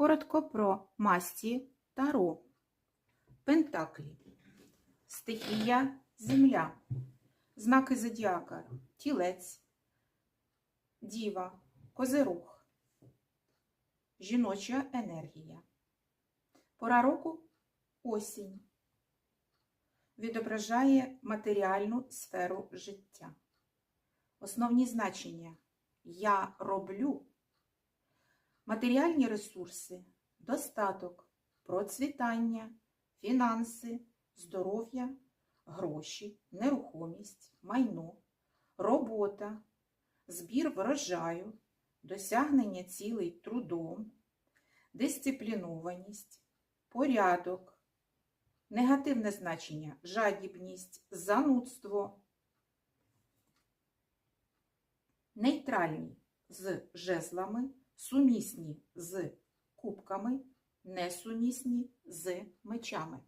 Коротко про масті Таро. Пентаклі. Стихія Земля. Знаки зодіака. Тілець. Діва. Козирог. Жіноча енергія. Пора року осінь. Відображає матеріальну сферу життя. Основні значення я роблю. Матеріальні ресурси, достаток, процвітання, фінанси, здоров'я, гроші, нерухомість, майно, робота, збір врожаю, досягнення цілей трудом, дисциплінованість, порядок, негативне значення, жадібність, занудство, нейтральні з жезлами, сумісні з кубками, несумісні з мечами.